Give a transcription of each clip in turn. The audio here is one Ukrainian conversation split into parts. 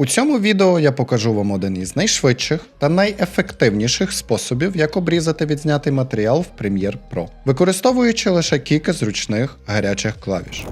У цьому відео я покажу вам один із найшвидших та найефективніших способів, як обрізати відзнятий матеріал в Premiere Pro, використовуючи лише кілька зручних гарячих клавіш.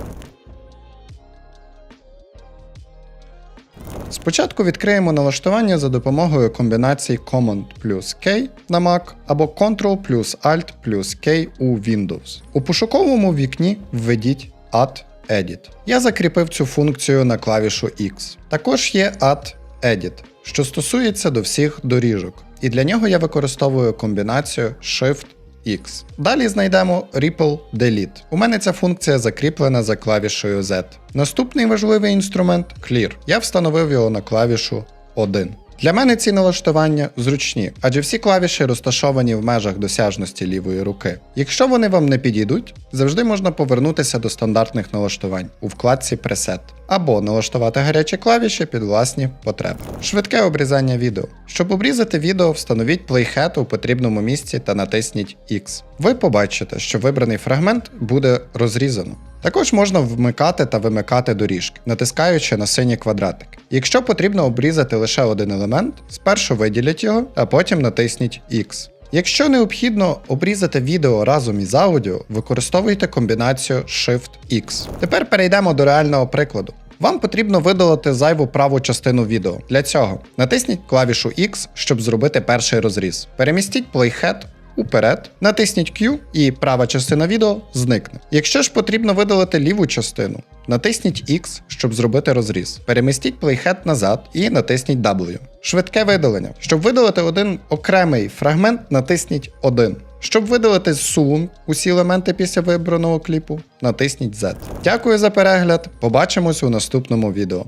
Спочатку відкриємо налаштування за допомогою комбінації Command плюс K на Mac або Ctrl плюс Alt плюс K у Windows. У пошуковому вікні введіть Add Edit. Я закріпив цю функцію на клавішу X. Також є Add Edit, що стосується до всіх доріжок, і для нього я використовую комбінацію Shift X. Далі знайдемо Ripple Delete. У мене ця функція закріплена за клавішою Z. Наступний важливий інструмент Clear. Я встановив його на клавішу 1. Для мене ці налаштування зручні, адже всі клавіші розташовані в межах досяжності лівої руки. Якщо вони вам не підійдуть, завжди можна повернутися до стандартних налаштувань у вкладці Preset або налаштувати гарячі клавіші під власні потреби. Швидке обрізання відео. Щоб обрізати відео, встановіть Playhead у потрібному місці та натисніть X. Ви побачите, що вибраний фрагмент буде розрізано. Також можна вмикати та вимикати доріжки, натискаючи на синій квадратик. Якщо потрібно обрізати лише один елемент, спершу виділіть його, а потім натисніть X. Якщо необхідно обрізати відео разом із аудіо, використовуйте комбінацію Shift-X. Тепер перейдемо до реального прикладу. Вам потрібно видалити зайву праву частину відео. Для цього натисніть клавішу X, щоб зробити перший розріз. Перемістіть Playhead уперед, натисніть Q і права частина відео зникне. Якщо ж потрібно видалити ліву частину, натисніть X, щоб зробити розріз. Перемістіть Playhead назад і натисніть W. Швидке видалення. Щоб видалити один окремий фрагмент, натисніть 1. Щоб видалити з сумом усі елементи після вибраного кліпу, натисніть Z. Дякую за перегляд. Побачимось у наступному відео.